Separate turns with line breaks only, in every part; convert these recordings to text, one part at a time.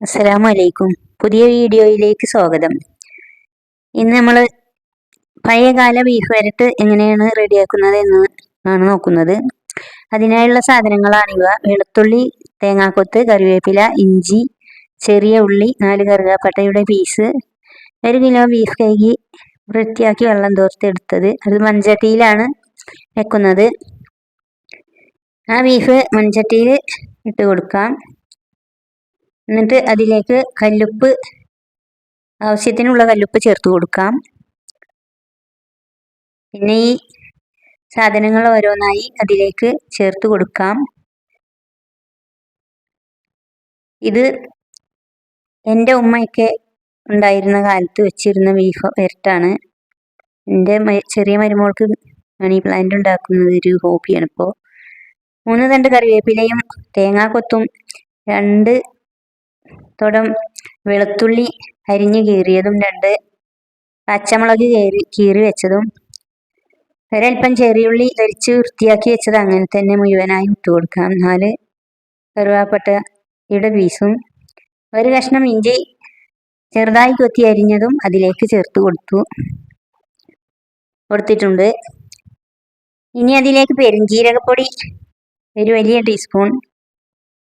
അസ്സലാമു അലൈക്കും പുതിയ വീഡിയോയിലേക്ക് സ്വാഗതം. ഇന്ന് നമ്മൾ പഴയകാല ബീഫ് വരട്ട് എങ്ങനെയാണ് റെഡിയാക്കുന്നത് എന്ന് ആണ് നോക്കുന്നത്. അതിനായുള്ള സാധനങ്ങളാണിവ വെളുത്തുള്ളി തേങ്ങാക്കൊത്ത് കറിവേപ്പില ഇഞ്ചി ചെറിയ ഉള്ളി നാല് കറുകാപ്പട്ടയുടെ പീസ് ഒരു കിലോ ബീഫ് കഴുകി വൃത്തിയാക്കി വെള്ളം തോർത്തെടുത്തത് അത് മൺചട്ടിയിലാണ് വെക്കുന്നത്. ആ ബീഫ് മൺചട്ടിയിൽ ഇട്ട് കൊടുക്കാം. എന്നിട്ട് അതിലേക്ക് കല്ലുപ്പ് ആവശ്യത്തിനുള്ള കല്ലുപ്പ് ചേർത്ത് കൊടുക്കാം. പിന്നെ ഈ സാധനങ്ങൾ ഓരോന്നായി അതിലേക്ക് ചേർത്ത് കൊടുക്കാം. ഇത് എന്റെ ഉമ്മയൊക്കെ ഉണ്ടായിരുന്ന കാലത്ത് വെച്ചിരുന്ന ബീഫ് വരട്ടാണ്. എന്റെ ചെറിയ മരുമോൾക്ക് മണി പ്ലാന്റ് ഉണ്ടാക്കുന്നത് ഒരു ഹോബിയാണ് ഇപ്പോൾ മൂന്ന് തണ്ട് കറിവേപ്പിലയും തേങ്ങാക്കൊത്തും രണ്ട് തുടം. വെളുത്തുള്ളി അരിഞ്ഞു കീറിയതും രണ്ട്. പച്ചമുളക് കയറി കീറി വെച്ചതും. ഒരൽപ്പം ചെറിയുള്ളി ധരിച്ച് വൃത്തിയാക്കി വെച്ചത് അങ്ങനെ തന്നെ മുഴുവനായി ഇട്ട് കൊടുക്കാം. നാല്. കറുവാപ്പട്ട ഇവിടെ പീസും ഒരു കഷ്ണം ഇഞ്ചി ചെറുതായി കൊത്തി അരിഞ്ഞതും അതിലേക്ക് ചേർത്ത് കൊടുത്തു. കൊടുത്തിട്ടുണ്ട്. ഇനി അതിലേക്ക് പെരുംജീരകപ്പൊടി ഒരു വലിയ ടീസ്പൂൺ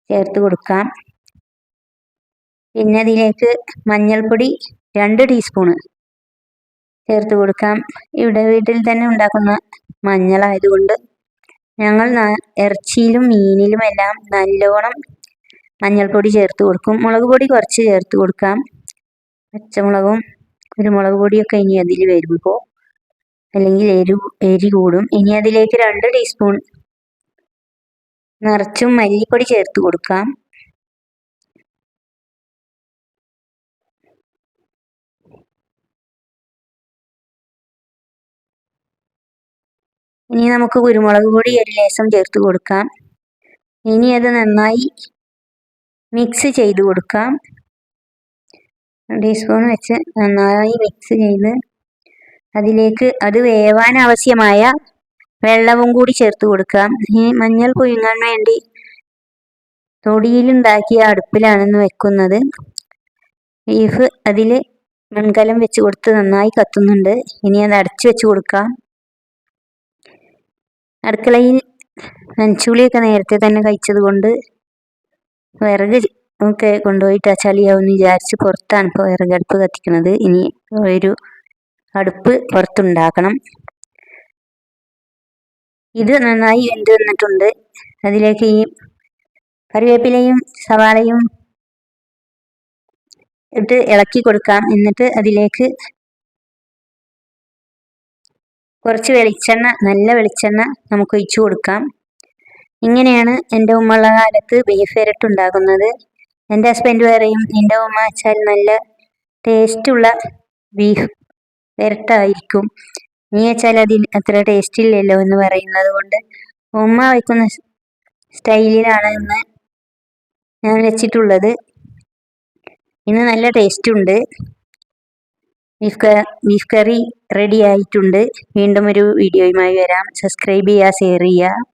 ചേർത്ത് കൊടുക്കാം. പിന്നെ അതിലേക്ക് മഞ്ഞൾപ്പൊടി രണ്ട് ടീസ്പൂണ് ചേർത്ത് കൊടുക്കാം. ഇവിടെ വീട്ടിൽ തന്നെ ഉണ്ടാക്കുന്ന മഞ്ഞളായതുകൊണ്ട് ഞങ്ങൾ ഇറച്ചിയിലും മീനിലും എല്ലാം നല്ലോണം മഞ്ഞൾപ്പൊടി ചേർത്ത് കൊടുക്കും. മുളക് പൊടി കുറച്ച് ചേർത്ത് കൊടുക്കാം. പച്ചമുളകും കുരുമുളക് പൊടിയൊക്കെ ഇനി അതിൽ വരുമ്പോൾ അല്ലെങ്കിൽ എരി എരി കൂടും. ഇനി അതിലേക്ക് രണ്ട് ടീസ്പൂൺ നിറച്ചും മല്ലിപ്പൊടി ചേർത്ത് കൊടുക്കാം. ഇനി നമുക്ക് കുരുമുളക് പൊടി ഒരു ലേശം ചേർത്ത് കൊടുക്കാം. ഇനി അത് നന്നായി മിക്സ് ചെയ്ത് കൊടുക്കാം. ടീസ്പൂൺ വെച്ച് നന്നായി മിക്സ് ചെയ്ത് അതിലേക്ക് അത് വേവാൻ ആവശ്യമായ വെള്ളവും കൂടി ചേർത്ത് കൊടുക്കാം. ഈ മഞ്ഞൾ പുഴുങ്ങാൻ വേണ്ടി തൊടിയിലുണ്ടാക്കിയ അടുപ്പിലാണെന്ന് വെക്കുന്നത്. ബീഫ് അതിൽ മൺകലം വെച്ച് കൊടുത്ത് നന്നായി കത്തുന്നുണ്ട്. ഇനി അത് അടച്ചു വെച്ച് കൊടുക്കാം. അടുക്കളയിൽ നനച്ചുളിയൊക്കെ നേരത്തെ തന്നെ കഴിച്ചത് കൊണ്ട് വിറക് ഒക്കെ കൊണ്ടുപോയിട്ട് ചളിയാവുമെന്ന് വിചാരിച്ച് പുറത്താണ് ഇപ്പോൾ വിറകടുപ്പ് കത്തിക്കുന്നത്. ഇനി ഒരു അടുപ്പ് പുറത്തുണ്ടാക്കണം. ഇത് നന്നായി വെന്ത് വന്നിട്ടുണ്ട്. അതിലേക്ക് ഈ കറിവേപ്പിലയും സവാളയും ഇട്ട് ഇളക്കി കൊടുക്കാം. എന്നിട്ട് അതിലേക്ക് കുറച്ച് വെളിച്ചെണ്ണ നല്ല വെളിച്ചെണ്ണ നമുക്ക് ഒഴിച്ചു കൊടുക്കാം. ഇങ്ങനെയാണ് എന്റെ ഉമ്മയുള്ള കാലത്ത് ബീഫ് വരട്ട് ഉണ്ടാകുന്നത്. എന്റെ ഹസ്ബൻഡ് പറയും എന്റെ ഉമ്മ വെച്ചാൽ നല്ല ടേസ്റ്റുള്ള ബീഫ് വരട്ടായിരിക്കും നീ വെച്ചാൽ അതിന് അത്ര ടേസ്റ്റ് ഇല്ലല്ലോ എന്ന് പറയുന്നത് കൊണ്ട് ഉമ്മ വയ്ക്കുന്ന സ്റ്റൈലിലാണ് ഇന്ന് ഞാൻ വെച്ചിട്ടുള്ളത്. ഇന്ന് നല്ല ടേസ്റ്റ് ഉണ്ട്. ബീഫ് ബീഫ് കറി റെഡി ആയിട്ടുണ്ട്. വീണ്ടും ഒരു വീഡിയോയുമായി വരാം. സബ്സ്ക്രൈബ് ചെയ്യുക ഷെയർ ചെയ്യുക.